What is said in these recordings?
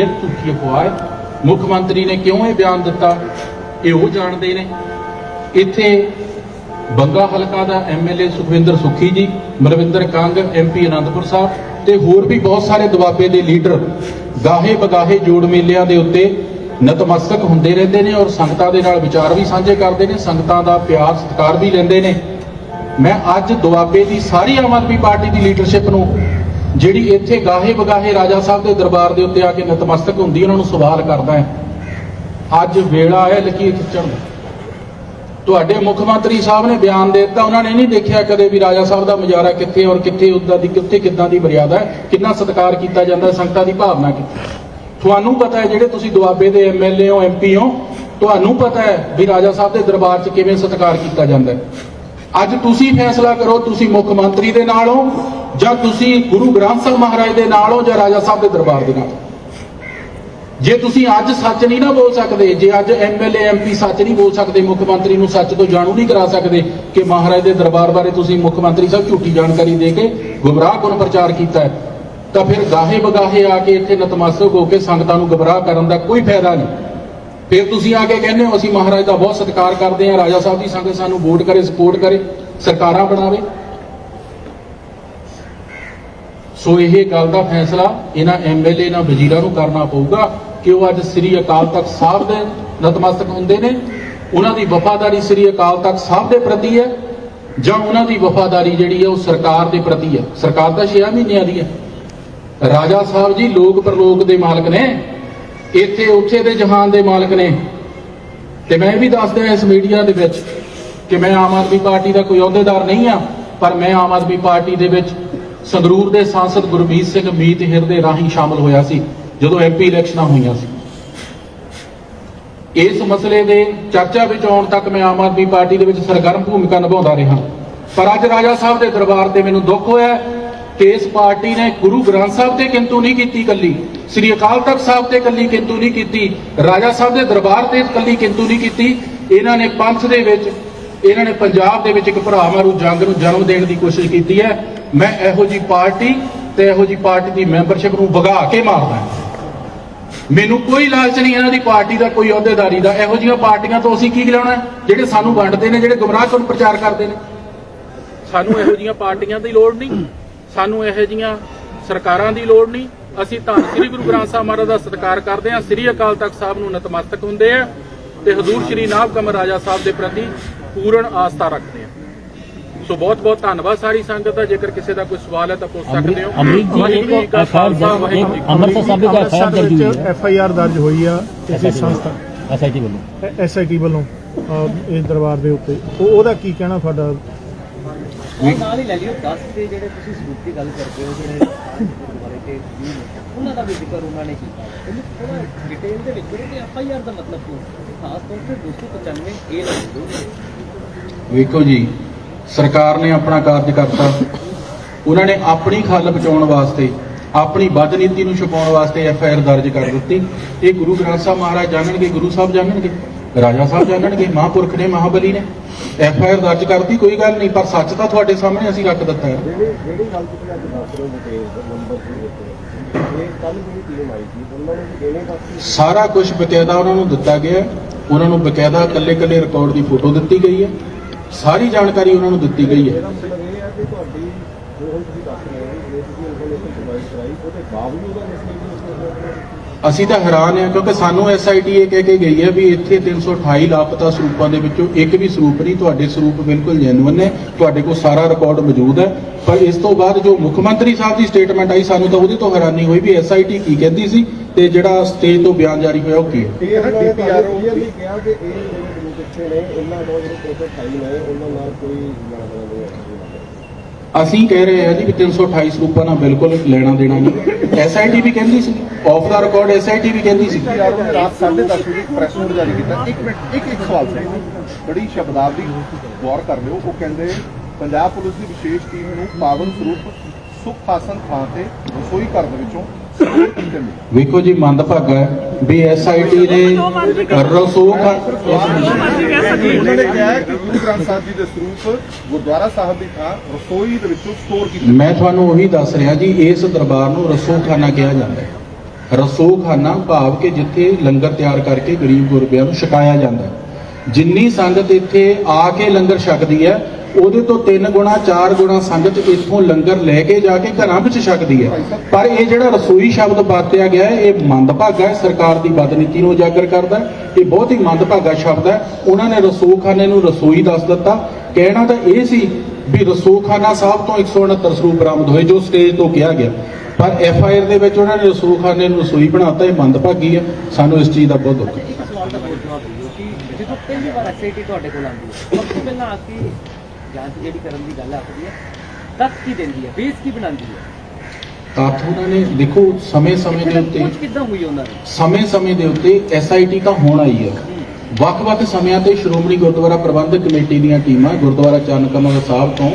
ਹੈ ਝੂਠੀ ਅਫਵਾਹ ਹੈ। ਮੁੱਖ ਮੰਤਰੀ ਨੇ ਕਿਉਂ ਇਹ ਬਿਆਨ ਦਿੱਤਾ? ਇਹ ਉਹ ਜਾਣਦੇ ਨੇ। ਇੱਥੇ ਬੰਗਾ ਹਲਕਾ ਦਾ ਐਮਐਲਏ ਸੁਖਵਿੰਦਰ ਸੁੱਖੀ ਜੀ, ਮਰਵਿੰਦਰ ਕੰਗ ਐਮਪੀ ਅਨੰਦਪੁਰ ਸਾਹਿਬ ਤੇ ਹੋਰ ਵੀ ਬਹੁਤ ਸਾਰੇ ਦੁਆਬੇ ਦੇ ਲੀਡਰ ਗਾਹੇ ਬਗਾਹੇ ਜੋੜ ਮੇਲਿਆਂ ਦੇ ਉੱਤੇ ਨਤਮਸਤਕ ਹੁੰਦੇ ਰਹਿੰਦੇ ਨੇ ਔਰ ਸੰਗਤਾਂ ਦੇ ਨਾਲ ਵਿਚਾਰ ਵੀ ਸਾਂਝੇ ਕਰਦੇ ਨੇ, ਸੰਗਤਾਂ ਦਾ ਪਿਆਰ ਸਤਿਕਾਰ ਵੀ ਲੈਂਦੇ ਨੇ। ਮੈਂ ਅੱਜ ਦੁਆਬੇ ਦੀ ਸਾਰੀ ਆਮ ਆਦਮੀ ਪਾਰਟੀ ਦੀ ਲੀਡਰਸ਼ਿਪ ਨੂੰ ਜਿਹੜੀ ਇੱਥੇ ਗਾਹੇ ਬਗਾਹੇ ਰਾਜਾ ਸਾਹਿਬ ਦੇ ਦਰਬਾਰ ਦੇ ਉੱਤੇ ਆ ਕੇ ਨਤਮਸਤਕ ਹੁੰਦੀ, ਉਹਨਾਂ ਨੂੰ ਸਵਾਲ ਕਰਦਾ ਹੈ, ਅੱਜ ਵੇਲਾ ਹੈ ਲਕੀਰ ਖਿੱਚਣ ਦਾ ਤੁਹਾਡੇ ਮੁੱਖ ਮੰਤਰੀ ਸਾਹਿਬ ਨੇ ਬਿਆਨ ਦੇ ਦਿੱਤਾ, ਉਹਨਾਂ ਨੇ ਨਹੀਂ ਦੇਖਿਆ ਕਦੇ ਵੀ ਰਾਜਾ ਸਾਹਿਬ ਦਾ ਮਜਾਰਾ ਕਿੱਥੇ ਔਰ ਕਿੱਥੇ ਉੱਦਾਂ ਦੀ, ਕਿੱਥੇ ਕਿੱਦਾਂ ਦੀ ਮਰਿਆਦਾ ਹੈ, ਕਿੰਨਾ ਸਤਿਕਾਰ ਕੀਤਾ ਜਾਂਦਾ ਸੰਗਤਾਂ ਦੀ ਭਾਵਨਾ ਕੀ ਤੁਹਾਨੂੰ ਪਤਾ ਹੈ ਜਿਹੜੇ ਤੁਸੀਂ ਦੁਆਬੇ ਦੇ ਐਮਐਲਏ ਹੋ ਐਮਪੀ ਹੋ, ਤੁਹਾਨੂੰ ਪਤਾ ਹੈ ਵੀ ਰਾਜਾ ਸਾਹਿਬ ਦੇ ਦਰਬਾਰ 'ਚ ਕਿਵੇਂ ਸਤਿਕਾਰ ਕੀਤਾ ਜਾਂਦਾ ਹੈ। ਅੱਜ ਤੁਸੀਂ ਫੈਸਲਾ ਕਰੋ, ਤੁਸੀਂ ਮੁੱਖ ਮੰਤਰੀ ਦੇ ਨਾਲ ਹੋ, ਜਾਂ ਤੁਸੀਂ ਗੁਰੂ ਗ੍ਰੰਥ ਸਾਹਿਬ ਮਹਾਰਾਜ ਦੇ ਨਾਲ ਹੋ, ਜਾਂ ਰਾਜਾ ਸਾਹਿਬ ਦੇ ਦਰਬਾਰ ਦੇ ਨਾਲ? ਜੇ ਤੁਸੀਂ ਅੱਜ ਸੱਚ ਨਹੀਂ ਨਾ ਬੋਲ ਸਕਦੇ, ਜੇ ਅੱਜ ਐਮਐਲਏ ਐਮਪੀ ਸੱਚ ਨਹੀਂ ਬੋਲ ਸਕਦੇ, ਮੁੱਖ ਮੰਤਰੀ ਨੂੰ ਸੱਚ ਤੋਂ ਜਾਣੂ ਨਹੀਂ ਕਰਾ ਸਕਦੇ, ਕਿ ਮਹਾਰਾਜ ਦੇ ਦਰਬਾਰ ਬਾਰੇ ਤੁਸੀਂ ਮੁੱਖ ਮੰਤਰੀ ਸਾਹਿਬ ਝੂਠੀ ਜਾਣਕਾਰੀ ਦੇ ਕੇ ਗੁੰਮਰਾਹ ਕੋਲ ਪ੍ਰਚਾਰ ਕੀਤਾ ਹੈ, ਤਾਂ ਫਿਰ ਗਾਹੇ ਬਗਾਹੇ ਆ ਕੇ ਇੱਥੇ ਨਤਮਸਤਕ ਹੋ ਕੇ ਸੰਗਤਾਂ ਨੂੰ ਗੁੰਮਰਾਹ ਕਰਨ ਦਾ ਕੋਈ ਫਾਇਦਾ ਨਹੀਂ। ਫਿਰ ਤੁਸੀਂ ਆ ਕੇ ਕਹਿੰਦੇ ਹੋ, ਅਸੀਂ ਮਹਾਰਾਜ ਦਾ ਬਹੁਤ ਸਤਿਕਾਰ ਕਰਦੇ ਹਾਂ, ਰਾਜਾ ਸਾਹਿਬ ਦੀ ਸੰਗਤ ਸਾਨੂੰ ਵੋਟ ਕਰੇ ਸਪੋਰਟ ਕਰੇ, ਸਰਕਾਰਾਂ ਬਣਾਵੇ। ਸੋ ਇਹ ਗੱਲ ਦਾ ਫੈਸਲਾ ਇਹਨਾਂ ਐਮਐਲਏ ਨਾਲ ਵਜ਼ੀਰਾਂ ਨੂੰ ਕਰਨਾ ਪਊਗਾ ਕਿ ਉਹ ਅੱਜ ਸ੍ਰੀ ਅਕਾਲ ਤਖਤ ਸਾਹਿਬ ਦੇ ਨਤਮਸਤਕ ਹੁੰਦੇ ਨੇ। ਉਹਨਾਂ ਦੀ ਵਫਾਦਾਰੀ ਸ੍ਰੀ ਅਕਾਲ ਤਖਤ ਸਾਹਿਬ ਦੇ ਪ੍ਰਤੀ ਹੈ ਜਾਂ ਉਹਨਾਂ ਦੀ ਵਫਾਦਾਰੀ ਜਿਹੜੀ ਹੈ ਉਹ ਸਰਕਾਰ ਦੇ ਪ੍ਰਤੀ ਹੈ? ਸਰਕਾਰ ਤਾਂ 6 ਮਹੀਨਿਆਂ ਦੀ ਹੈ। ਰਾਜਾ ਸਾਹਿਬ ਜੀ ਲੋਕ ਪ੍ਰਲੋਕ ਦੇ ਮਾਲਕ ਨੇ। ਇੱਥੇ ਉੱਥੇ ਦੇ ਜਹਾਨ ਦੇ ਮਾਲਕ ਨੇ। ਤੇ ਮੈਂ ਵੀ ਦੱਸ ਇਸ ਮੀਡੀਆ ਦੇ ਵਿੱਚ ਕਿ ਮੈਂ ਆਮ ਆਦਮੀ ਪਾਰਟੀ ਦਾ ਕੋਈ ਅਹੁਦੇਦਾਰ ਨਹੀਂ ਆ ਪਰ ਮੈਂ ਆਮ ਆਦਮੀ ਪਾਰਟੀ ਦੇ ਵਿੱਚ ਸੰਗਰੂਰ ਦੇ ਸਾਂਸਦ ਗੁਰਮੀਤ ਸਿੰਘ ਮੀਤ ਹਿਰ ਦੇ ਰਾਹੀਂ ਸ਼ਾਮਲ ਹੋਇਆ ਸੀ, ਜਦੋਂ ਐਮਪੀ ਇਲੈਕਸ਼ਨਾਂ ਹੋਈਆਂ ਸੀ। ਇਸ ਮਸਲੇ ਦੇ ਚਰਚਾ ਵਿੱਚ ਆਉਣ ਤੱਕ ਮੈਂ ਆਮ ਆਦਮੀ ਪਾਰਟੀ ਦੇ ਵਿੱਚ ਸਰਗਰਮ ਭੂਮਿਕਾ ਨਿਭਾਉਂਦਾ ਰਿਹਾ। ਪਰ ਅੱਜ ਰਾਜਾ ਸਾਹਿਬ ਦੇ ਦਰਬਾਰ ਤੇ ਮੈਨੂੰ ਦੁੱਖ ਹੋਇਆ ਕਿ ਇਸ ਪਾਰਟੀ ਨੇ ਗੁਰੂ ਗ੍ਰੰਥ ਸਾਹਿਬ ਤੇ ਕਿੰਤੂ ਨਹੀਂ ਕੀਤੀ ਕੱਲੀ ਸ੍ਰੀ ਅਕਾਲ ਤਖਤ ਸਾਹਿਬ ਤੇ ਕੱਲੀ ਕਿੰਤੂ ਨਹੀਂ ਕੀਤੀ, ਰਾਜਾ ਸਾਹਿਬ ਦੇ ਦਰਬਾਰ ਤੇ ਕੱਲੀ ਕਿੰਤੂ ਨਹੀਂ ਕੀਤੀ, ਇਹਨਾਂ ਨੇ ਪੰਥ ਦੇ ਵਿੱਚ, ਇਹਨਾਂ ਨੇ ਪੰਜਾਬ ਦੇ ਵਿੱਚ ਇੱਕ ਭਰਾ ਮਾਰੂ ਜੰਗ ਨੂੰ ਜਨਮ ਦੇਣ ਦੀ ਕੋਸ਼ਿਸ਼ ਕੀਤੀ ਹੈ। ਮੈਂ ਇਹੋ ਜੀ ਪਾਰਟੀ ਤੇ ਇਹੋ ਜੀ ਪਾਰਟੀ ਦੀ ਮੈਂਬਰਸ਼ਿਪ ਨੂੰ ਵਗਾ ਕੇ ਮਾਰਦਾ ਮੈਨੂੰ ਕੋਈ ਲਾਲਚ ਨਹੀਂ ਇਹਨਾਂ ਦੀ ਪਾਰਟੀ ਦਾ, ਕੋਈ ਅਹੁਦੇਦਾਰੀ ਦਾ। ਇਹੋ ਜਿਹੀਆਂ ਪਾਰਟੀਆਂ ਤੋਂ ਅਸੀਂ ਕੀ ਲੈਣਾ ਜਿਹੜੇ ਸਾਨੂੰ ਵੰਡਦੇ ਨੇ, ਜਿਹੜੇ ਗੁੰਮਰਾਹ ਕਰਨ ਪ੍ਰਚਾਰ ਕਰਦੇ ਨੇ। ਸਾਨੂੰ ਇਹੋ ਜਿਹੀਆਂ ਪਾਰਟੀਆਂ ਦੀ ਲੋੜ ਨਹੀਂ। ਸਾਨੂੰ ਇਹੋ ਜਿਹੀਆਂ ਸਰਕਾਰਾਂ ਦੀ ਲੋੜ ਨਹੀਂ। ਅਸੀਂ ਧੰਨ ਸ੍ਰੀ ਗੁਰੂ ਗ੍ਰੰਥ ਸਾਹਿਬ ਮਹਾਰਾਜ ਦਾ ਸਤਿਕਾਰ ਕਰਦੇ ਹਾਂ। ਸ੍ਰੀ ਅਕਾਲ ਤਖਤ ਸਾਹਿਬ ਨੂੰ ਨਤਮਸਤਕ ਹੁੰਦੇ ਆ ਤੇ ਹਜ਼ੂਰ ਸ੍ਰੀ ਨਾਭ ਕਮਰ ਰਾਜਾ ਸਾਹਿਬ ਦੇ ਪ੍ਰਤੀ ਪੂਰਨ ਆਸਥਾ ਰੱਖਦੇ ਹਾਂ। ਸੋ ਬਹੁਤ ਬਹੁਤ ਧੰਨਵਾਦ ਸਾਰੀ ਸੰਗਤ ਦਾ। ਜੇਕਰ ਕਿਸੇ ਦਾ ਕੋਈ ਸਵਾਲ ਹੈ ਤਾਂ ਪੁੱਛ ਸਕਦੇ ਹੋ। ਅਮਰੀਕ ਜੀ ਵਾਹਿਗੁਰੂ ਜੀ ਇੱਕ ਕਾ ਖਾਲਸਾ, ਵਾਹਿਗੁਰੂ ਜੀ। ਅੰਮ੍ਰਿਤਸਰ ਸਾਹਿਬ ਦਾ ਐਫਆਈਆਰ ਦਰਜ ਹੋਈ ਹੈ। ਐਫ ਆਈ ਆਰ ਦਰਜ ਹੋਈ ਆ ਕਿਸੇ ਸੰਸਥਾ ਐਸਆਈਟੀ ਵੱਲੋਂ। ਐਸ ਆਈ ਟੀ ਵੱਲੋਂ ਇਸ ਦਰਬਾਰ ਦੇ ਉੱਤੇ। ਉਹ ਉਹਦਾ ਕੀ ਕਹਿਣਾ ਤੁਹਾਡਾ? ਉਹ ਨਾਲ ਹੀ ਲੈ ਲਿਓ 10 ਦੇ ਜਿਹੜੇ ਤੁਸੀਂ ਸਬੂਤ ਦੀ ਗੱਲ ਕਰਦੇ ਹੋ ਜਿਹੜੇ ਗੁਰਦੁਆਰੇ ਤੇ ਵੀ ਨੇ, ਉਹਨਾਂ ਦਾ ਵੀ ਜ਼ਿਕਰ ਉਹਨਾਂ ਨੇ ਕੀਤਾ। ਇਹਨੂੰ ਥੋੜਾ ਡਿਟੇਲ ਦੇ ਵਿੱਚ ਕਰੋ ਕਿ ਐਫ ਆਈ ਆਰ ਦਾ ਮਤਲਬ ਕੀ ਹੈ ਖਾਸ ਤੌਰ ਤੇ 295 ਏ ਲੱਗੋ ਵੇਖੋ ਜੀ ਸਰਕਾਰ ਨੇ ਆਪਣਾ ਕਾਰਜ ਕਰਤਾ। ਉਹਨਾਂ ਨੇ ਆਪਣੀ ਖੱਲ ਬਚਾਉਣ ਵਾਸਤੇ ਆਪਣੀ ਬਦ ਨੀਤੀ ਨੂੰ ਛੁਪਾਉਣ ਵਾਸਤੇ ਐਫ ਆਈ ਆਰ ਦਰਜ ਕਰ ਦਿੱਤੀ। ਇਹ ਗੁਰੂ ਗ੍ਰੰਥ ਸਾਹਿਬ ਮਹਾਰਾਜ ਜਾਣਨਗੇ ਗੁਰੂ ਸਾਹਿਬ ਜਾਣਨਗੇ। ਰਾਜਾ ਸਾਹਿਬ ਜਾਣਨਗੇ ਮਹਾਂਪੁਰਖ ਨੇ ਮਹਾਬਲੀ ਨੇ। ਐਫ ਆਈ ਆਰ ਦਰਜ ਕਰਤੀ ਕੋਈ ਗੱਲ ਨਹੀਂ ਪਰ ਸੱਚ ਤਾਂ ਤੁਹਾਡੇ ਸਾਹਮਣੇ ਅਸੀਂ ਰੱਖ ਦਿੱਤਾ ਹੈ। ਜਿਹੜੀ ਜਿਹੜੀ ਗੱਲ ਤੁਸੀਂ ਅੱਜ ਦੱਸ ਰਹੇ ਹੋ ਡਿਟੇਲ ਨੰਬਰ ਦੇ ਉੱਤੇ ਇਹ ਕੱਲ ਜਿਹੜੀ ਟੀਮ ਆਈ ਸੀ ਉਹਨਾਂ ਨੇ ਵੀ ਦੇਣੇ ਬਾਕੀ ਸਾਰਾ ਕੁਝ ਬਕਾਇਦਾ ਉਹਨਾਂ ਨੂੰ ਦਿੱਤਾ ਗਿਆ। ਉਹਨਾਂ ਨੂੰ ਬਕਾਇਦਾ ਕੱਲੇ-ਕੱਲੇ ਰਿਕਾਰਡ ਦੀ ਫੋਟੋ ਦਿੱਤੀ ਗਈ ਹੈ। ਸਾਰੀ ਜਾਣਕਾਰੀ ਉਹਨਾਂ ਨੂੰ ਦਿੱਤੀ ਗਈ ਹੈ। ਤੁਹਾਡੀ ਜੋ ਹੁਣ ਤੁਸੀਂ ਦੱਸ ਰਹੇ ਹੋ ਜੇ ਤੁਸੀਂ ਇਨਫੋਰਮੇਸ਼ਨ ਪ੍ਰੋਵਾਈਡ ਕਰਾਈ ਉਹਦੇ ਬਾਵਜੂਦ ਉਹ ਮਿਸਲੀਡ ਅਸੀਂ ਤਾਂ ਹੈਰਾਨ ਹਾਂ ਕਿਉਂਕਿ ਸਾਨੂੰ ਐਸਆਈਟੀ ਇਹ ਕਹਿ ਕੇ ਗਈ ਹੈ ਵੀ ਇੱਥੇ 328 ਲਾਪਤਾ ਸਰੂਪਾਂ ਦੇ ਵਿੱਚੋਂ ਇੱਕ ਵੀ ਸਰੂਪ ਨਹੀਂ ਤੁਹਾਡੇ ਸਰੂਪ ਬਿਲਕੁਲ ਜੈਨੂਇਨ ਨੇ ਤੁਹਾਡੇ ਕੋਲ ਸਾਰਾ ਰਿਕਾਰਡ ਮੌਜੂਦ ਹੈ। ਪਰ ਇਸ ਤੋਂ ਬਾਅਦ ਜੋ ਮੁੱਖ ਮੰਤਰੀ ਸਾਹਿਬ ਦੀ ਸਟੇਟਮੈਂਟ ਆਈ ਸਾਨੂੰ ਤਾਂ ਉਹਦੇ ਤੋਂ ਹੈਰਾਨੀ ਹੋਈ ਵੀ ਐਸਆਈਟੀ ਕੀ ਕਹਿੰਦੀ ਸੀ ਤੇ ਜਿਹੜਾ ਸਟੇਜ ਤੋਂ ਬਿਆਨ ਜਾਰੀ ਹੋਇਆ ਉਹ ਕੀ ਹੈ? ਇਹ ਹੈ ਡੀਪੀਆਰ ਉਹ ਵੀ ਕਿਹਾ ਕਿ ਇਹ ਜਿਹੜੇ ਇੱਥੇ ਨੇ ਇਹਨਾਂ ਤੋਂ ਜਿਹੜੇ ਪ੍ਰੋਟੋਟਾਈਪ ਨੇ ਉਹਨਾਂ ਨਾਲ ਕੋਈ ਅਸੀਂ ਕਹਿ ਰਹੇ ਹਾਂ ਜੀ ਵੀ 328 ਸਰੂਪਾਂ ਨਾਲ ਬਿਲਕੁਲ ਲੈਣਾ ਦੇਣਾ ਨਹੀਂ। ਐਸਆਈਟੀ ਵੀ ਕਹਿੰਦੀ ਸੀ ਆਫ ਦਾ ਰਿਕਾਰਡ ਐਸਆਈਟੀ ਵੀ ਕਹਿੰਦੀ ਸੀ। ਰਾਤ 10:30 ਵਜੇ ਪ੍ਰੈਸ ਨੋਟ ਜਾਰੀ ਕੀਤਾ। ਇੱਕ ਮਿੰਟ, ਇੱਕ ਇੱਕ ਸਵਾਲ ਸੀ। ਬੜੀ ਸ਼ਬਦਾਵਲੀ ਗੌਰ ਕਰ ਲਿਓ, ਉਹ ਕਹਿੰਦੇ ਪੰਜਾਬ ਪੁਲਿਸ ਦੀ ਵਿਸ਼ੇਸ਼ ਟੀਮ ਨੂੰ ਪਾਵਨ ਸਰੂਪ ਸੁਖ ਹਾਸਨ ਥਾਂ ਤੇ ਰਸੋਈ ਘਰ ਦੇ ਵਿੱਚੋਂ ਵੇਖੋ ਜੀ ਮੰਦਭਾਗਾ ਹੈ। ਵੀ ਐਸਆਈਟੀ ਨੇ ਰਸੂਖ ਉਹਨਾਂ ਨੇ ਕਿਹਾ ਕਿ ਗੁਰੂ ਗ੍ਰੰਥ ਸਾਹਿਬ ਜੀ ਦੇ ਸਰੂਪ ਗੁਰਦੁਆਰਾ ਸਾਹਿਬ ਦੀ ਥਾਂ ਰਸੋਈ ਦੇ ਵਿੱਚੋਂ ਸਟੋਰ ਕੀਤੇ ਮੈਂ ਤੁਹਾਨੂੰ ਉਹੀ ਦੱਸ ਰਿਹਾ ਜੀ ਇਸ ਦਰਬਾਰ ਨੂੰ ਰਸੂਖਾਨਾ ਕਿਹਾ ਜਾਂਦਾ ਹੈ। ਰਸੋਖਾਨਾ ਭਾਵ ਕਿ ਜਿੱਥੇ ਲੰਗਰ ਤਿਆਰ ਕਰਕੇ ਗਰੀਬ ਗੁਰਬਿਆਂ ਨੂੰ ਛਕਾਇਆ ਜਾਂਦਾ ਹੈ। ਜਿੰਨੀ ਸੰਗਤ ਇੱਥੇ ਆ ਕੇ ਲੰਗਰ ਛਕਦੀ ਹੈ ਉਹਦੇ ਤੋਂ 3 ਗੁਣਾ 4 ਗੁਣਾ ਸੰਗਤ ਇੱਥੋਂ ਲੰਗਰ ਲੈ ਕੇ ਜਾ ਕੇ ਘਰਾਂ ਵਿੱਚ ਛਕਦੀ ਹੈ। ਪਰ ਇਹ ਜਿਹੜਾ ਰਸੋਈ ਸ਼ਬਦ ਵਰਤਿਆ ਗਿਆ ਹੈ, ਇਹ ਮੰਦਭਾਗਾ ਹੈ, ਸਰਕਾਰ ਦੀ ਬਦਨੀਤੀ ਨੂੰ ਉਜਾਗਰ ਕਰਦਾ ਹੈ। ਇਹ ਬਹੁਤ ਹੀ ਮੰਦਭਾਗਾ ਸ਼ਬਦ ਹੈ। ਉਹਨਾਂ ਨੇ ਰਸੋਖਾਨੇ ਨੂੰ ਰਸੋਈ ਦੱਸ ਦਿੱਤਾ। ਕਹਿਣਾ ਤਾਂ ਇਹ ਸੀ ਵੀ ਰਸੋਖਾਨਾ ਸਾਹਿਬ ਤੋਂ 169 ਸਰੂਪ ਬਰਾਮਦ ਹੋਏ, ਜੋ ਸਟੇਜ ਤੋਂ ਕਿਹਾ ਗਿਆ। ਪਰ ਐਫ ਆਈ ਆਰ ਦੇ ਵਿੱਚ ਉਹਨਾਂ ਨੇ ਰਸੂਖਾਨੇ ਨੂੰ ਰਸੋਈ ਬਣਾਤਾ, ਇਹ ਮੰਦਭਾਗੀ ਹੈ। ਸਾਨੂੰ ਇਸ ਚੀਜ਼ ਦਾ ਬਹੁਤ ਦੁੱਖ ਹੈ। ਜਦੋਂ ਪਹਿਲੀ ਵਾਰ ਐਸਆਈਟੀ ਤੁਹਾਡੇ ਕੋਲ ਆਉਂਦੀ ਹੈ, ਸਭ ਤੋਂ ਪਹਿਲਾਂ ਆ ਕੇ ਜਾਂਚ ਜਿਹੜੀ ਕਰਨ ਦੀ ਗੱਲ ਆਖਦੀ ਹੈ ਤੱਕ ਕੀ ਦਿੰਦੀ ਹੈ ਬੇਸ ਕੀ ਬਣਾਉਂਦੀ ਹੈ? ਤੱਥ ਉਹਨਾਂ ਨੇ ਦੇਖੋ ਸਮੇਂ-ਸਮੇਂ ਦੇ ਉੱਤੇ ਪਹੁੰਚ ਕਿੱਦਾਂ ਹੋਈ ਉਹਨਾਂ ਦੀ? ਸਮੇਂ-ਸਮੇਂ ਦੇ ਉੱਤੇ ਐਸਆਈਟੀ ਤਾਂ ਹੋਣ ਆਈ ਹੈ। ਵੱਖ-ਵੱਖ ਸਮਿਆਂ ਤੇ ਸ਼੍ਰੋਮਣੀ ਗੁਰਦੁਆਰਾ ਪ੍ਰਬੰਧਕ ਕਮੇਟੀ ਦੀਆਂ ਟੀਮਾਂ ਗੁਰਦੁਆਰਾ ਚੰਨ ਕਮਲ ਸਾਹਿਬ ਤੋਂ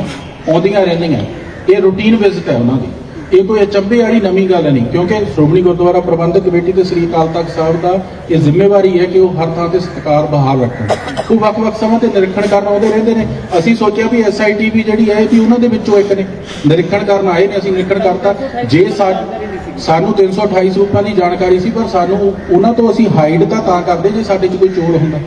ਆਉਂਦੀਆਂ ਰਹਿੰਦੀਆਂ। ਇਹ ਰੂਟੀਨ ਵਿਜ਼ਿਟ ਹੈ ਉਹਨਾਂ ਦੀ। ਇਹ ਕੋਈ ਅਚੰਭੇ ਵਾਲੀ ਨਵੀਂ ਗੱਲ ਨਹੀਂ, ਕਿਉਂਕਿ ਸ਼੍ਰੋਮਣੀ ਗੁਰਦੁਆਰਾ ਪ੍ਰਬੰਧਕ ਕਮੇਟੀ ਤੇ ਸ੍ਰੀ ਅਕਾਲ ਤਖਤ ਸਾਹਿਬ ਦਾ ਇਹ ਜ਼ਿੰਮੇਵਾਰੀ ਹੈ ਕਿ ਉਹ ਹਰ ਥਾਂ ਤੇ ਸਤਿਕਾਰ ਬਹਾਲ ਰੱਖਣ। ਉਹ ਵੱਖ-ਵੱਖ ਸਮਾਂ ਤੇ ਨਿਰੀਖਣ ਕਰਨ ਆਉਂਦੇ ਰਹਿੰਦੇ ਨੇ। ਅਸੀਂ ਸੋਚਿਆ ਵੀ ਐਸਆਈਟੀ ਵੀ ਜਿਹੜੀ ਹੈ ਵੀ ਉਹਨਾਂ ਦੇ ਵਿੱਚੋਂ ਇੱਕ ਨੇ। ਨਿਰੀਖਣ ਕਰਨ ਆਏ ਨੇ, ਅਸੀਂ ਨਿਰੀਖਣ ਕਰਤਾ। ਜੇ ਸਾ, ਸਾਨੂੰ 328 ਰੂਪਾਂ ਦੀ ਜਾਣਕਾਰੀ ਸੀ, ਪਰ ਸਾਨੂੰ ਉਹਨਾਂ ਤੋਂ ਅਸੀਂ ਹਾਈਡ ਤਾਂ ਤਾਂ ਕਰਦੇ ਜੇ ਸਾਡੇ 'ਚ ਕੋਈ ਚੋਰ ਹੁੰਦਾ।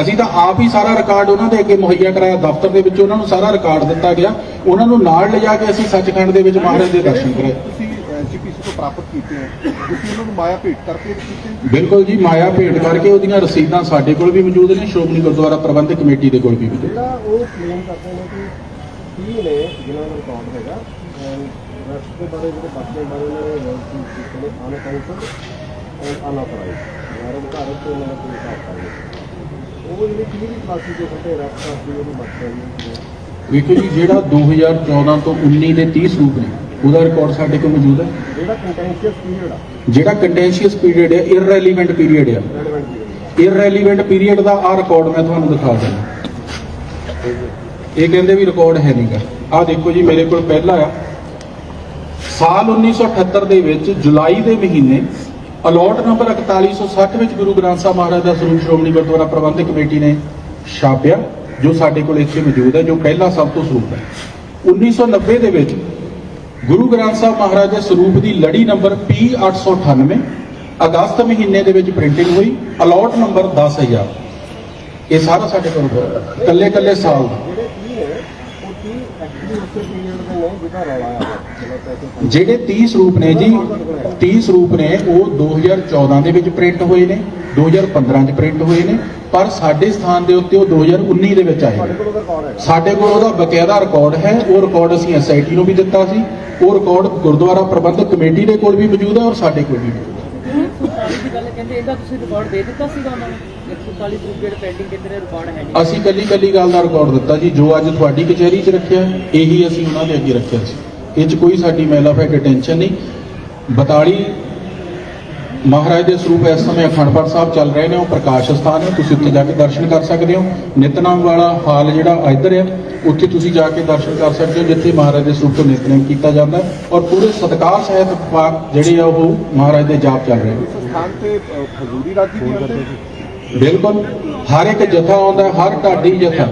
ਅਸੀਂ ਤਾਂ ਆਪ ਹੀ ਸਾਰਾ ਰਿਕਾਰਡ ਉਹਨਾਂ ਦੇ ਅੱਗੇ ਮੁਹੱਈਆ ਕਰਾਇਆ ਦਫ਼ਤਰ ਦੇ ਵਿੱਚ ਉਹਨਾਂ ਨੂੰ ਸਾਰਾ ਰਿਕਾਰਡ ਦਿੱਤਾ ਗਿਆ। ਉਹਨਾਂ ਨੂੰ ਨਾਲ ਲਿਜਾ ਕੇ ਅਸੀਂ ਸੱਚਖੰਡ ਦੇ ਵਿੱਚ ਮਹਾਰਾਜ ਦੇ ਦਰਸ਼ਨ ਕਰਾਏ। ਤੁਸੀਂ ਜੀਪੀਸੀ ਤੋਂ ਪ੍ਰਾਪਤ ਕੀਤੇ ਹੈ? ਤੁਸੀਂ ਉਹਨਾਂ ਨੂੰ ਮਾਇਆ ਭੇਟ ਕਰਕੇ ਕੀਤੇ? ਬਿਲਕੁਲ ਜੀ ਮਾਇਆ ਭੇਟ ਕਰਕੇ ਉਹਦੀਆਂ ਰਸੀਦਾਂ ਸਾਡੇ ਕੋਲ ਵੀ ਮੌਜੂਦ ਨੇ ਸ਼੍ਰੋਮਣੀ ਗੁਰਦੁਆਰਾ ਪ੍ਰਬੰਧਕ ਕਮੇਟੀ ਦੇ ਕੋਲ ਵੀ ਮੌਜੂਦ ਜਿਹੜਾ ਉਹ ਕਲੇਮ ਕਰਦੇ ਨੇ ਕਿ ਕੀ ਨੇ ਜਿਨ੍ਹਾਂ ਦਾ ਰਿਕਾਰਡ ਹੈਗਾ? ਰੈਸਟ ਦੇ ਬਾਰੇ ਜਿਹੜੇ ਬਾਕੀ ਬਾਰੇ ਉਹਨਾਂ ਨੇ ਕੀਤੇ ਨੇ ਯਾਰ ਤੋਂ ਉਹਨਾਂ ਦਾ ਕੋਈ ਹਿਸਾਬ ਨਹੀਂ। ਉਹ ਜਿਹੜੀ ਕਿਹਦੀ ਕਰਦੀ ਉਹਨੂੰ ਵੇਖੋ ਜੀ ਜਿਹੜਾ 2014 ਤੋਂ 19 ਦੇ 30 ਸਰੂਪ ਨੇ ਉਹਦਾ ਰਿਕਾਰਡ ਸਾਡੇ ਕੋਲ ਮੌਜੂਦ ਹੈ। ਜਿਹੜਾ ਕੰਟੈਂਸ਼ੀਅਸ ਪੀਰੀਅਡ ਆ। ਜਿਹੜਾ ਕੰਟੈਂਸ਼ੀਅਸ ਪੀਰੀਅਡ ਹੈ irrelevant period period irrelevant period ਦਾ ਆ ਰਿਕਾਰਡ ਮੈਂ ਤੁਹਾਨੂੰ ਦਿਖਾ ਦਿੰਦਾ। ਇਹ ਕਹਿੰਦੇ ਵੀ ਰਿਕਾਰਡ ਹੈ ਨਹੀਂਗਾ ਆ ਦੇਖੋ ਜੀ ਮੇਰੇ ਕੋਲ ਪਹਿਲਾ ਆ। ਸਾਲ 1978 ਦੇ ਵਿੱਚ ਜੁਲਾਈ ਦੇ ਮਹੀਨੇ ਅਲੋਟ ਨੰਬਰ 4160 ਵਿੱਚ ਗੁਰੂ ਗ੍ਰੰਥ ਸਾਹਿਬ ਮਹਾਰਾਜ ਦਾ ਸਰੂਪ ਸ਼੍ਰੋਮਣੀ ਗੁਰਦੁਆਰਾ ਪ੍ਰਬੰਧਕ ਕਮੇਟੀ ਨੇ ਛਾਪਿਆ, ਜੋ ਸਾਡੇ ਕੋਲ ਇੱਥੇ ਮੌਜੂਦ ਹੈ, ਜੋ ਪਹਿਲਾ ਸਭ ਤੋਂ ਸਰੂਪ ਹੈ। 1990 ਦੇ ਵਿੱਚ ਗੁਰੂ ਗ੍ਰੰਥ ਸਾਹਿਬ ਮਹਾਰਾਜ ਦੇ ਸਰੂਪ ਦੀ ਲੜੀ ਨੰਬਰ P898 ਅਗਸਤ ਮਹੀਨੇ ਦੇ ਵਿੱਚ ਪ੍ਰਿੰਟਿੰਗ ਹੋਈ, ਅਲੋਟ ਨੰਬਰ 10000 ਇਹ ਸਾਰਾ ਸਾਡੇ ਕੋਲ ਹੈ ਕੱਲੇ ਕੱਲੇ ਸਾਲ ਦਾ ਜਿਹੜੇ ਕੀ 30 ਸਰੂਪ ਨੇ ਜੀ 30 ਸਰੂਪ ਨੇ, ਉਹ 2014 ਦੇ ਵਿੱਚ ਪ੍ਰਿੰਟ ਹੋਏ ਨੇ 2015 ਚ ਪ੍ਰਿੰਟ ਹੋਏ ਨੇ, ਪਰ ਸਾਡੇ ਸਥਾਨ ਦੇ ਉੱਤੇ ਉਹ 2019 ਦੇ ਵਿੱਚ ਆਏ ਸਾਡੇ ਕੋਲ ਉਹਦਾ ਬਕਾਇਦਾ ਰਿਕਾਰਡ ਹੈ, ਉਹ ਰਿਕਾਰਡ ਅਸੀਂ ਐਸਆਈਟੀ ਨੂੰ ਵੀ ਦਿੱਤਾ ਸੀ, ਉਹ ਰਿਕਾਰਡ ਗੁਰਦੁਆਰਾ ਪ੍ਰਬੰਧਕ ਕਮੇਟੀ ਦੇ ਕੋਲ ਵੀ ਮੌਜੂਦ ਹੈ ਔਰ ਸਾਡੇ ਕੋਲ ਵੀ ਦਿੱਤਾ ਅਸੀਂ ਕੱਲੀ ਕੱਲੀ ਗੱਲ ਦਾ ਰਿਕਾਰਡ ਦਿੱਤਾ ਜੀ, ਜੋ ਅੱਜ ਤੁਹਾਡੀ ਕਚਹਿਰੀ 'ਚ ਰੱਖਿਆ, ਇਹੀ ਅਸੀਂ ਉਹਨਾਂ ਦੇ ਅੱਗੇ ਰੱਖਿਆ ਸੀ। ਇਹ 'ਚ ਕੋਈ ਸਾਡੀ ਮੈਲਾਫੈ ਟੈਨਸ਼ਨ ਨਹੀਂ। 42 ਮਹਾਰਾਜ ਦੇ ਸਰੂਪ ਇਸ ਸਮੇਂ ਅਖੰਡ ਪਾਠ ਸਾਹਿਬ ਚੱਲ ਰਹੇ ਨੇ ਉਹ ਪ੍ਰਕਾਸ਼ ਸਥਾਨ ਹੈ ਤੁਸੀਂ ਉੱਥੇ ਜਾ ਕੇ ਦਰਸ਼ਨ ਕਰ ਸਕਦੇ ਹੋ। ਨਿਤਨਾਮ ਵਾਲਾ ਹਾਲ ਜਿਹੜਾ ਇੱਧਰ ਹੈ ਉੱਥੇ ਤੁਸੀਂ ਜਾ ਕੇ ਦਰਸ਼ਨ ਕਰ ਸਕਦੇ ਹੋ ਜਿੱਥੇ ਮਹਾਰਾਜ ਦੇ ਸਰੂਪ ਤੋਂ ਨਿਤਨੇਮ ਕੀਤਾ ਜਾਂਦਾ ਹੈ ਔਰ ਪੂਰੇ ਸਤਕਾਰ ਸਹਿਤ ਜਿਹੜੇ ਆ ਉਹ ਮਹਾਰਾਜ ਦੇ ਜਾਪ ਚੱਲ ਰਹੇ ਨੇ। ਇਸ ਸਥਾਨ ਤੇ ਅ, ਹਜ਼ੂਰੀ ਰਾਗੀ ਵੀ ਆਉਂਦੇ ਬਿਲਕੁਲ। ਹਰ ਇੱਕ ਜਥਾ ਆਉਂਦਾ ਹਰ ਢਾਡੀ ਜਥਾ।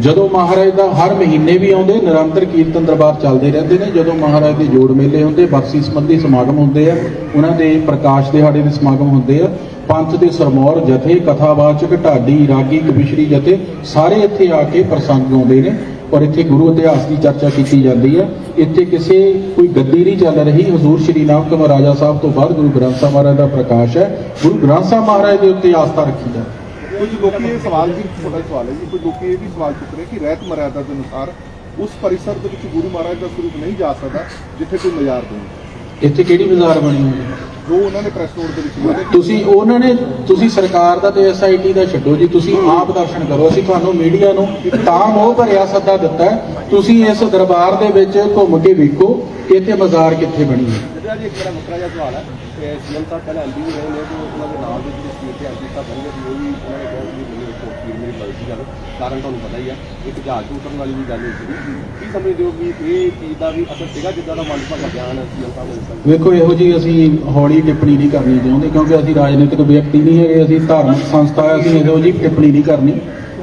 ਜਦੋਂ ਮਹਾਰਾਜ ਦਾ ਹਰ ਮਹੀਨੇ ਵੀ ਆਉਂਦੇ, ਨਿਰੰਤਰ ਕੀਰਤਨ ਦਰਬਾਰ ਚੱਲਦੇ ਰਹਿੰਦੇ ਨੇ। ਜਦੋਂ ਮਹਾਰਾਜ ਦੇ ਜੋੜ ਮੇਲੇ ਹੁੰਦੇ, ਬਖਸ਼ੀ ਸੰਬੰਧੀ ਸਮਾਗਮ ਹੁੰਦੇ ਆ, ਉਹਨਾਂ ਦੇ ਪ੍ਰਕਾਸ਼ ਦਿਹਾੜੇ ਦੇ ਸਮਾਗਮ ਹੁੰਦੇ ਆ। ਪੰਥ ਦੇ ਸਰਮੌਰ ਜਥੇ, ਕਥਾਵਾਚਕ, ਢਾਡੀ, ਰਾਗੀ ਕਵਿਸ਼ਰੀ ਜਥੇ, ਸਾਰੇ ਇੱਥੇ ਆ ਕੇ ਪ੍ਰਸੰਗ ਆਉਂਦੇ ਨੇ ਔਰ ਇੱਥੇ ਗੁਰੂ ਇਤਿਹਾਸ ਦੀ ਚਰਚਾ ਕੀਤੀ ਜਾਂਦੀ ਹੈ ਇੱਥੇ ਕਿਸੇ ਕੋਈ ਗੱਦੀ ਨਹੀਂ ਚੱਲ ਰਹੀ। ਹਜ਼ੂਰ ਸ਼੍ਰੀ ਨਾਮ ਕਮਲ ਰਾਜਾ ਸਾਹਿਬ ਤੋਂ ਬਾਅਦ ਗੁਰੂ ਗ੍ਰੰਥ ਸਾਹਿਬ ਮਹਾਰਾਜ ਦਾ ਪ੍ਰਕਾਸ਼ ਹੈ। ਗੁਰੂ ਗ੍ਰੰਥ ਸਾਹਿਬ ਮਹਾਰਾਜ ਦੇ ਉੱਤੇ ਆਸਥਾ ਰੱਖੀ ਜਾਂਦੀ ਕੁਝ ਲੋਕੀ ਇਹ ਸਵਾਲ ਵੀ ਛੋਟਾ ਸਵਾਲ ਹੈ ਜੀ ਕੁਝ ਲੋਕੀ ਇਹ ਵੀ ਸਵਾਲ ਚੁੱਕ ਰਹੇ ਕਿ ਰਹਿਤ ਮਰਿਆਦਾ ਦੇ ਅਨੁਸਾਰ ਉਸ ਪਰਿਸਰ ਦੇ ਵਿੱਚ ਗੁਰੂ ਮਹਾਰਾਜ ਦਾ ਸਰੂਪ ਨਹੀਂ ਜਾ ਸਕਦਾ ਜਿੱਥੇ ਕੋਈ ਮਜ਼ਾਰ ਬਣੇ ਇੱਥੇ ਕਿਹੜੀ ਬਾਜ਼ਾਰ ਬਣੀ ਹੋਈ ਹੈ? ਜੋ ਉਹਨਾਂ ਨੇ ਪ੍ਰੈਸ ਨੋਟ ਦੇ ਵਿੱਚ ਤੁਸੀਂ ਉਹਨਾਂ ਨੇ ਤੁਸੀਂ ਸਰਕਾਰ ਦਾ ਤੇ ਐਸਆਈਟੀ ਦਾ ਛੱਡੋ ਜੀ ਤੁਸੀਂ ਆਪ ਦਰਸ਼ਨ ਕਰੋ ਅਸੀਂ ਤੁਹਾਨੂੰ ਮੀਡੀਆ ਨੂੰ ਤਾਂ ਮੋਹ ਭਰਿਆ ਸੱਦਾ ਦਿੱਤਾ ਹੈ। ਤੁਸੀਂ ਇਸ ਦਰਬਾਰ ਦੇ ਵਿੱਚ ਘੁੰਮ ਕੇ ਵੇਖੋ ਕਿ ਇੱਥੇ ਬਾਜ਼ਾਰ ਕਿੱਥੇ ਬਣੀ ਹੈ। ਜਿਹੜਾ ਜੀ ਇੱਕ ਬੜਾ ਮੁੱਕਰਾ ਜਿਹਾ ਸਵਾਲ ਹੈ। ਕਿ ਸੀਐਮ ਸਾਹਿਬ ਪਹਿਲਾਂ ਐਮਪੀ ਵੀ ਰਹੇ ਨੇ ਤੇ ਉਹਨਾਂ ਦੇ ਨਾਲ ਦੇ ਸਟੇਟ ਦੇ ਐਮਪੀ ਸਾਹਿਬ ਬਣੇ ਸੀ ਉਹ ਵੀ ਉਹਨਾਂ ਨੇ ਕਿਹਾ ਸੀ ਮੈਨੂੰ ਇੱਕ ਵਕੀਲ ਮੇਰੀ ਬਲਦੀ ਗੱਲ। ਕਾਰਨ ਤੁਹਾਨੂੰ ਪਤਾ ਹੀ ਆ ਇੱਕ ਜਹਾਜ਼ ਤੋਂ ਵਾਲੀ ਵੀ ਗੱਲ ਹੋਈ ਸੀ ਕੀ ਸਮਝਦੇ ਹੋ ਕਿ ਇਹ ਚੀਜ਼ ਦਾ ਵੀ ਅਸਰ ਸੀਗਾ ਜਿੱਦਾਂ ਦਾ ਮੰਦਭਾਗਾ ਬਿਆਨ ਸੀਐਮ ਸਾਹਿਬ ਨੇ ਵੇਖੋ ਇਹੋ ਜੀ ਅਸੀਂ ਹੌਲੀ ਟਿੱਪਣੀ ਨਹੀਂ ਕਰਨੀ ਚਾਹੁੰਦੇ ਕਿਉਂਕਿ ਅਸੀਂ ਰਾਜਨੀਤਿਕ ਵਿਅਕਤੀ ਨਹੀਂ ਹੈਗੇ ਅਸੀਂ ਧਾਰਮਿਕ ਸੰਸਥਾ ਹੈ, ਅਸੀਂ ਇਹੋ ਜੀ ਟਿੱਪਣੀ ਨਹੀਂ ਕਰਨੀ।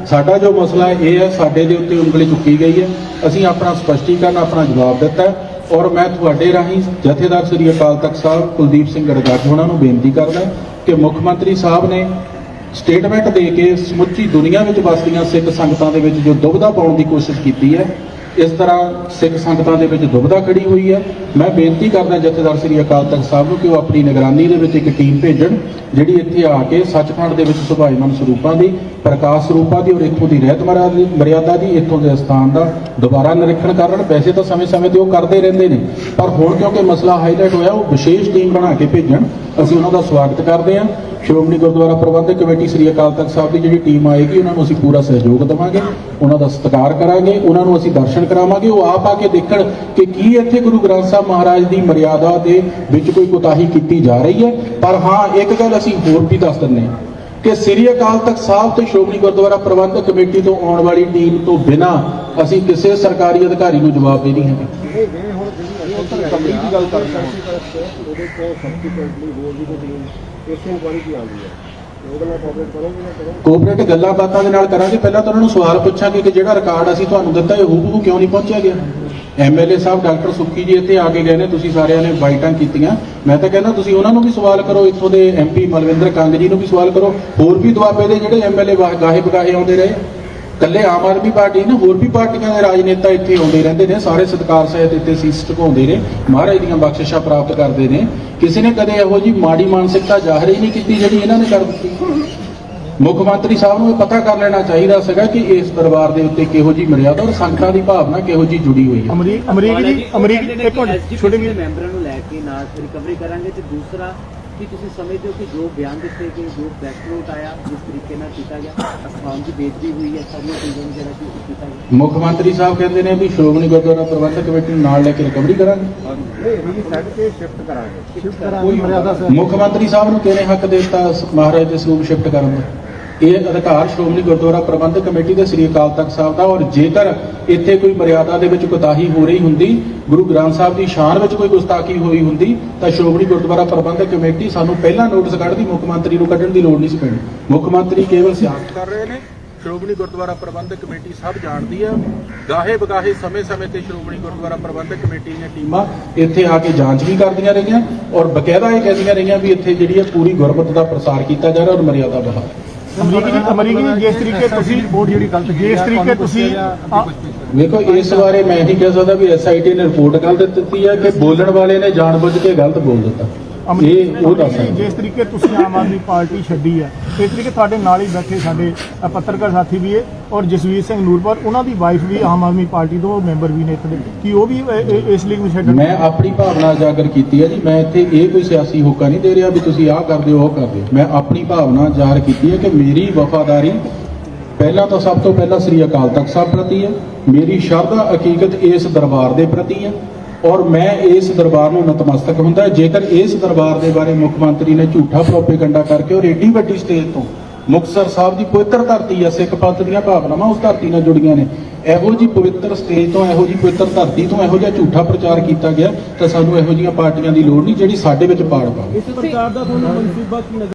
ਸਾਡਾ ਜੋ ਮਸਲਾ ਇਹ ਹੈ ਸਾਡੇ ਦੇ ਉੱਤੇ ਉਂਗਲੀ ਚੁੱਕੀ ਗਈ ਹੈ। ਅਸੀਂ ਆਪਣਾ ਸਪਸ਼ਟੀਕਰਨ ਆਪਣਾ ਜਵਾਬ ਦਿੱਤਾ ਹੈ। ਔਰ ਮੈਂ ਤੁਹਾਡੇ ਰਾਹੀਂ ਜਥੇਦਾਰ ਸ੍ਰੀ ਅਕਾਲ ਤਖਤ ਸਾਹਿਬ ਕੁਲਦੀਪ ਸਿੰਘ ਗੜਗੱਜ ਉਹਨਾਂ ਨੂੰ ਬੇਨਤੀ ਕਰਦਾ ਕਿ ਮੁੱਖ ਮੰਤਰੀ ਸਾਹਿਬ ਨੇ ਸਟੇਟਮੈਂਟ ਦੇ ਕੇ ਸਮੁੱਚੀ ਦੁਨੀਆ ਵਿੱਚ ਵਸਦੀਆਂ ਸਿੱਖ ਸੰਗਤਾਂ ਦੇ ਵਿੱਚ ਜੋ ਦੁਬਧਾ ਪਾਉਣ ਦੀ ਕੋਸ਼ਿਸ਼ ਕੀਤੀ ਹੈ ਇਸ ਤਰ੍ਹਾਂ ਸਿੱਖ ਸੰਗਤਾਂ ਦੇ ਵਿੱਚ ਦੁਬਧਾ ਖੜੀ ਹੋਈ ਹੈ। ਮੈਂ ਬੇਨਤੀ ਕਰਦਾ ਜਥੇਦਾਰ ਸ੍ਰੀ ਅਕਾਲ ਤਖਤ ਸਾਹਿਬ ਨੂੰ ਕਿ ਉਹ ਆਪਣੀ ਨਿਗਰਾਨੀ ਦੇ ਵਿੱਚ ਇੱਕ ਟੀਮ ਭੇਜਣ, ਜਿਹੜੀ ਇੱਥੇ ਆ ਕੇ ਸੱਚਖੰਡ ਦੇ ਵਿੱਚ ਸੁਭਾਈਮਨ ਸਰੂਪਾਂ ਦੀ, ਪ੍ਰਕਾਸ਼ ਸਰੂਪਾਂ ਦੀ ਔਰ ਇੱਥੋਂ ਦੀ ਰਹਿਤ ਮਰਿਆਦਾ- ਮਰਿਆਦਾ ਦੀ, ਇੱਥੋਂ ਦੇ ਸਥਾਨ ਦਾ ਦੁਬਾਰਾ ਨਿਰੀਖਣ ਕਰਨ। ਵੈਸੇ ਤਾਂ ਸਮੇਂ-ਸਮੇਂ ਤੇ ਉਹ ਕਰਦੇ ਰਹਿੰਦੇ ਨੇ। ਪਰ ਹੁਣ ਕਿਉਂਕਿ ਮਸਲਾ ਹਾਈਲਾਈਟ ਹੋਇਆ, ਉਹ ਵਿਸ਼ੇਸ਼ ਟੀਮ ਬਣਾ ਕੇ ਭੇਜਣ, ਅਸੀਂ ਉਹਨਾਂ ਦਾ ਸਵਾਗਤ ਕਰਦੇ ਹਾਂ। ਸ਼੍ਰੋਮਣੀ ਗੁਰਦੁਆਰਾ ਪ੍ਰਬੰਧਕ ਕਮੇਟੀ ਸ੍ਰੀ ਅਕਾਲ ਤਖਤ ਸਾਹਿਬ ਦੀ ਜਿਹੜੀ ਟੀਮ ਆਏਗੀ ਉਹਨਾਂ ਨੂੰ ਅਸੀਂ ਪੂਰਾ ਸਹਿਯੋਗ ਦੇਵਾਂਗੇ ਉਹਨਾਂ ਦਾ ਸਤਿਕਾਰ ਕਰਾਂਗੇ ਉਹਨਾਂ ਨੂੰ ਅਸੀਂ ਦਰਸ਼ਨ ਕਰਾਵਾਂਗੇ ਉਹ ਆਪ ਆ ਕੇ ਦੇਖਣ ਕਿ ਕੀ ਇੱਥੇ ਗੁਰੂ ਗ੍ਰੰਥ ਸਾਹਿਬ ਮਹਾਰਾਜ ਦੀ ਮਰਿਆਦਾ ਦੇ ਵਿੱਚ ਕੋਈ ਕੁਤਾਹੀ ਕੀਤੀ ਜਾ ਰਹੀ ਹੈ ਪਰ ਹਾਂ ਇੱਕ ਗੱਲ ਅਸੀਂ ਹੋਰ ਵੀ ਦੱਸ ਦਿੰਦੇ ਹਾਂ ਕਿ ਸ੍ਰੀ ਅਕਾਲ ਤਖਤ ਸਾਹਿਬ ਤੇ ਸ਼੍ਰੋਮਣੀ ਗੁਰਦੁਆਰਾ ਪ੍ਰਬੰਧਕ ਕਮੇਟੀ ਤੋਂ ਆਉਣ ਵਾਲੀ ਟੀਮ ਤੋਂ ਬਿਨਾਂ ਅਸੀਂ ਕਿਸੇ ਸਰਕਾਰੀ ਅਧਿਕਾਰੀ ਨੂੰ ਜਵਾਬ ਦੇ ਨਹੀਂ ਹੈਗੇ ਇਹ ਜੇ ਹੁਣ ਜਿਹੜੀ ਅਸੀਂ ਕੰਪਨੀ ਦੀ ਗੱਲ ਕਰ ਰਹੇ ਹਾਂ। ਉਹਦੇ ਤੋਂ ਸਬਸੀਕੁਐਂਟਲੀ ਹੋਰ ਵੀ ਕੋਈ ਟੀਮ ਇਸੇ ਇਨਕੁਆਰੀ ਕੀ ਆਉਂਦੀ ਹੈ। ਕੋਆਪਰੇਟ ਗੱਲਾਂ ਬਾਤਾਂ ਦੇ ਨਾਲ ਕਰਾਂਗੇ। ਪਹਿਲਾਂ ਤਾਂ ਉਹਨਾਂ ਨੂੰ ਸਵਾਲ ਪੁੱਛਾਂਗੇ ਕਿ ਜਿਹੜਾ ਰਿਕਾਰਡ ਅਸੀਂ ਤੁਹਾਨੂੰ ਦਿੱਤਾ ਇਹ ਹੂਬਹੂ ਕਿਉਂ ਨਹੀਂ ਪਹੁੰਚਿਆ ਗਿਆ? ਐਮਐਲਏ ਸਾਹਿਬ, ਡਾਕਟਰ ਸੁੱਕੀ ਜੀ ਇੱਥੇ ਆ ਕੇ ਗਏ ਨੇ। ਤੁਸੀਂ ਸਾਰਿਆਂ ਨੇ ਬਾਈਟਾਂ ਕੀਤੀਆਂ। ਮੈਂ ਤਾਂ ਕਹਿੰਦਾ ਤੁਸੀਂ ਉਹਨਾਂ ਨੂੰ ਵੀ ਸਵਾਲ ਕਰੋ। ਇੱਥੋਂ ਦੇ ਐਮਪੀ ਮਲਵਿੰਦਰ ਕੰਗ ਜੀ ਨੂੰ ਵੀ ਸਵਾਲ ਕਰੋ। ਹੋਰ ਵੀ ਦੁਆਬੇ ਦੇ ਜਿਹੜੇ ਐਮਐਲਏ ਗਾਹੇ ਬਗਾਹੇ ਆਉਂਦੇ ਰਹੇ। ਕੱਲੇ ਆਮ ਆਦਮੀ ਪਾਰਟੀ ਨਾ ਹੋਰ ਵੀ ਪਾਰਟੀਆਂ ਦੇ ਰਾਜਨੇਤਾ ਇੱਥੇ ਆਉਂਦੇ ਰਹਿੰਦੇ ਨੇ ਸਾਰੇ ਸਤਿਕਾਰ ਸਹਿਤ ਇੱਥੇ ਸੀਸ ਝੁਕਾਉਂਦੇ ਨੇ ਮਹਾਰਾਜ ਦੀਆਂ ਬਖਸ਼ਿਸ਼ਾਂ ਪ੍ਰਾਪਤ ਕਰਦੇ ਨੇ। ਕਿਸੇ ਨੇ ਕਦੇ ਇਹੋ ਜੀ ਮਾੜੀ ਮਾਨਸਿਕਤਾ ਜ਼ਾਹਰ ਹੀ ਨਹੀਂ ਕੀਤੀ ਜਿਹੜੀ ਇਹਨਾਂ ਨੇ ਕਰ ਦਿੱਤੀ। ਮੁੱਖ ਮੰਤਰੀ ਸਾਹਿਬ ਨੂੰ ਇਹ ਪਤਾ ਕਰ ਲੈਣਾ ਚਾਹੀਦਾ ਸੀਗਾ ਕਿ ਇਸ ਦਰਬਾਰ ਦੇ ਉੱਤੇ ਕਿਹੋ ਜੀ ਮਰਿਆਦਾ ਔਰ ਸੰਗਤਾਂ ਦੀ ਭਾਵਨਾ ਕਿਹੋ ਜੀ ਜੁੜੀ ਹੋਈ ਹੈ। ਅਮਰੀਕ ਅਮਰੀਕ ਜੀ ਅਮਰੀਕ ਇੱਕ ਮਿੰਟ ਛੋਟੇ ਵੀਰ ਮੈਂਬਰਾਂ ਨੂੰ ਲੈ ਕੇ ਨਾਲ ਰਿਕਵਰੀ ਕਰਾਂਗੇ ਤੇ ਦੂਸਰਾ ਕਿ ਤੁਸੀਂ ਸਮਝਦੇ ਹੋ ਕਿ ਜੋ ਬਿਆਨ ਦਿੱਤੇ ਗਏ ਜੋ ਨੋਟ ਆਇਆ ਜਿਸ ਤਰੀਕੇ ਨਾਲ ਕੀਤਾ ਗਿਆ? ਅਸਥਾਨ ਦੀ ਬੇਇੱਜ਼ਤੀ ਹੋਈ ਹੈ ਸਾਰੀਆਂ ਚੀਜ਼ਾਂ ਨੂੰ ਜਿਹੜਾ ਕਿ ਕੀਤਾ ਗਿਆ। ਮੁੱਖ ਮੰਤਰੀ ਸਾਹਿਬ ਕਹਿੰਦੇ ਨੇ ਵੀ ਸ਼੍ਰੋਮਣੀ ਗੁਰਦੁਆਰਾ ਪ੍ਰਬੰਧਕ ਕਮੇਟੀ ਨੂੰ ਨਾਲ ਲੈ ਕੇ ਰਿਕਵਰੀ ਕਰਾਂਗੇ। ਨਹੀਂ ਸੈਟ ਤੇ ਸ਼ਿਫਟ ਕਰਾਂਗੇ। ਸ਼ਿਫਟ ਸਰ ਮੁੱਖ ਮੰਤਰੀ ਸਾਹਿਬ ਨੂੰ ਕਿਹਨੇ ਹੱਕ ਦੇ ਦਿੱਤਾ ਮਹਾਰਾਜ ਦੇ ਸਰੂਪ ਸ਼ਿਫਟ ਕਰਨ ਦਾ? ਇਹ ਅਧਿਕਾਰ ਸ਼੍ਰੋਮਣੀ ਗੁਰਦੁਆਰਾ ਪ੍ਰਬੰਧਕ ਕਮੇਟੀ ਦੇ ਸ੍ਰੀ ਅਕਾਲ ਤਖਤ ਸਾਹਿਬ ਦਾ, ਔਰ ਜੇਕਰ ਇੱਥੇ ਕੋਈ ਮਰਿਆਦਾ ਦੇ ਵਿੱਚ ਕੋਤਾਹੀ ਹੋ ਰਹੀ ਹੁੰਦੀ, ਗੁਰੂ ਗ੍ਰੰਥ ਸਾਹਿਬ ਦੀ ਸ਼ਾਨ ਵਿੱਚ ਕੋਈ ਗੁਸਤਾਖੀ ਹੋਈ ਹੁੰਦੀ, ਤਾਂ ਸ਼੍ਰੋਮਣੀ ਗੁਰਦੁਆਰਾ ਪ੍ਰਬੰਧਕ ਕਮੇਟੀ ਸਾਨੂੰ ਪਹਿਲਾਂ ਨੋਟਿਸ ਕੱਢਦੀ ਮੁੱਖ ਮੰਤਰੀ ਨੂੰ ਕੱਢਣ ਦੀ ਲੋੜ ਨਹੀਂ ਸੀ ਪੈਣੀ। ਮੁੱਖ ਮੰਤਰੀ ਕੇਵਲ ਸਿਆਸਤ ਕਰ ਰਹੇ ਨੇ, ਸ਼੍ਰੋਮਣੀ ਗੁਰਦੁਆਰਾ ਪ੍ਰਬੰਧਕ ਕਮੇਟੀ ਸਭ ਜਾਣਦੀ ਆ। ਗਾਹੇ ਬਗਾਹੇ ਸਮੇਂ-ਸਮੇਂ ਤੇ ਸ਼੍ਰੋਮਣੀ ਗੁਰਦੁਆਰਾ ਪ੍ਰਬੰਧਕ ਕਮੇਟੀ ਦੀਆਂ ਟੀਮਾਂ ਇੱਥੇ ਆ ਕੇ ਜਾਂਚ ਵੀ ਕਰਦੀਆਂ ਰਹੀਆਂ, ਔਰ ਬਕਾਇਦਾ ਇਹ ਕਹਿੰਦੀਆਂ ਰਹੀਆਂ ਵੀ ਇੱਥੇ ਜਿਹੜੀ ਹੈ ਪੂਰੀ ਗੁਰਮਤਿ ਦਾ ਪ੍ਰਸਾਰ ਕੀਤਾ ਜਾ ਰਿਹਾ, ਔਰ ਮਰਿਆਦਾ ਬਹਾਲ ਅਮਰੀਕ ਜੀ ਜਿਸ ਤਰੀਕੇ ਤੁਸੀਂ ਬੋਰਡ ਜਿਹੜੀ ਗਲਤ ਜਿਸ ਤਰੀਕੇ ਤੁਸੀਂ ਆ- ਇਸ ਬਾਰੇ ਮੈਂ ਨਹੀਂ ਕਹਿ ਸਕਦਾ ਵੀ ਐਸਆਈਟੀ ਨੇ ਰਿਪੋਰਟ ਗਲਤ ਦਿੱਤੀ ਹੈ ਕਿ ਬੋਲਣ ਵਾਲੇ ਨੇ ਜਾਣਬੁੱਝ ਕੇ ਗਲਤ ਬੋਲ ਦਿੱਤਾ। ਇਹ ਉਹ ਦੱਸ ਸਕਦਾ। ਜਿਸ ਤਰੀਕੇ ਤੁਸੀਂ ਆਮ ਆਦਮੀ ਪਾਰਟੀ ਛੱਡੀ ਆ ਇਸ ਤਰੀਕੇ ਤੁਹਾਡੇ ਨਾਲ ਹੀ ਬੈਠੇ ਸਾਡੇ ਪੱਤਰਕਾਰ ਸਾਥੀ ਵੀ ਹੈ ਔਰ ਜਸਵੀਰ ਸਿੰਘ ਨੂਰਪੁਰ ਉਹਨਾਂ ਦੀ ਵਾਈਫ ਵੀ ਆਮ ਆਦਮੀ ਪਾਰਟੀ ਤੋਂ ਮੈਂਬਰ ਵੀ ਨੇ ਇੱਥੇ ਦੇ। ਕੀ ਉਹ ਵੀ ਅ, ਅ, ਇਸ ਲੀਗ ਨੂੰ ਛੱਡਣ? ਮੈਂ ਆਪਣੀ ਭਾਵਨਾ ਉਜਾਗਰ ਕੀਤੀ ਹੈ ਜੀ ਮੈਂ ਇੱਥੇ ਇਹ ਕੋਈ ਸਿਆਸੀ ਹੋਕਾ ਨਹੀਂ ਦੇ ਰਿਹਾ ਵੀ ਤੁਸੀਂ ਆਹ ਕਰਦੇ ਹੋ ਉਹ ਕਰਦੇ ਮੈਂ ਆਪਣੀ ਭਾਵਨਾ ਜ਼ਾਹਰ ਕੀਤੀ ਹੈ ਕਿ ਮੇਰੀ ਵਫਾਦਾਰੀ ਪਹਿਲਾਂ ਤਾਂ ਸਭ ਤੋਂ ਪਹਿਲਾਂ ਸ੍ਰੀ ਅਕਾਲ ਤਖਤ ਸਾਹਿਬ ਪ੍ਰਤੀ ਹੈ ਮੇਰੀ ਸ਼ਰਧਾ ਹਕੀਕਤ ਇਸ ਦਰਬਾਰ ਦੇ ਪ੍ਰਤੀ ਹੈ ਔਰ ਮੈਂ ਇਸ ਦਰਬਾਰ ਨੂੰ ਨਤਮਸਤਕ ਹੁੰਦਾ ਜੇਕਰ ਇਸ ਦਰਬਾਰ ਦੇ ਬਾਰੇ ਮੁੱਖ ਮੰਤਰੀ ਨੇ ਝੂਠਾ ਪ੍ਰੋਪੇਗੰਡਾ ਕਰਕੇ ਔਰ ਏਡੀ ਵੱਡੀ ਸਟੇਜ ਤੋਂ ਮੁਕਤਸਰ ਸਾਹਿਬ ਦੀ ਪਵਿੱਤਰ ਧਰਤੀ ਹੈ ਸਿੱਖ ਪੰਥ ਦੀਆਂ ਭਾਵਨਾਵਾਂ ਉਸ ਧਰਤੀ ਨਾਲ ਜੁੜੀਆਂ ਨੇ, ਇਹੋ ਜੀ ਪਵਿੱਤਰ ਸਟੇਜ ਤੋਂ, ਇਹੋ ਜੀ ਪਵਿੱਤਰ ਧਰਤੀ ਤੋਂ ਇਹੋ ਜਿਹਾ ਝੂਠਾ ਪ੍ਰਚਾਰ ਕੀਤਾ ਗਿਆ ਤਾਂ ਸਾਨੂੰ ਇਹੋ ਜਿਹੀਆਂ ਪਾਰਟੀਆਂ ਦੀ ਲੋੜ ਨਹੀਂ ਜਿਹੜੀ ਸਾਡੇ ਵਿੱਚ ਪਾੜ ਪਾਵੇ ਇਸ ਪ੍ਰਕਾਰ ਦਾ ਤੁਹਾਨੂੰ ਮਨਸੂਬਾ ਕੀ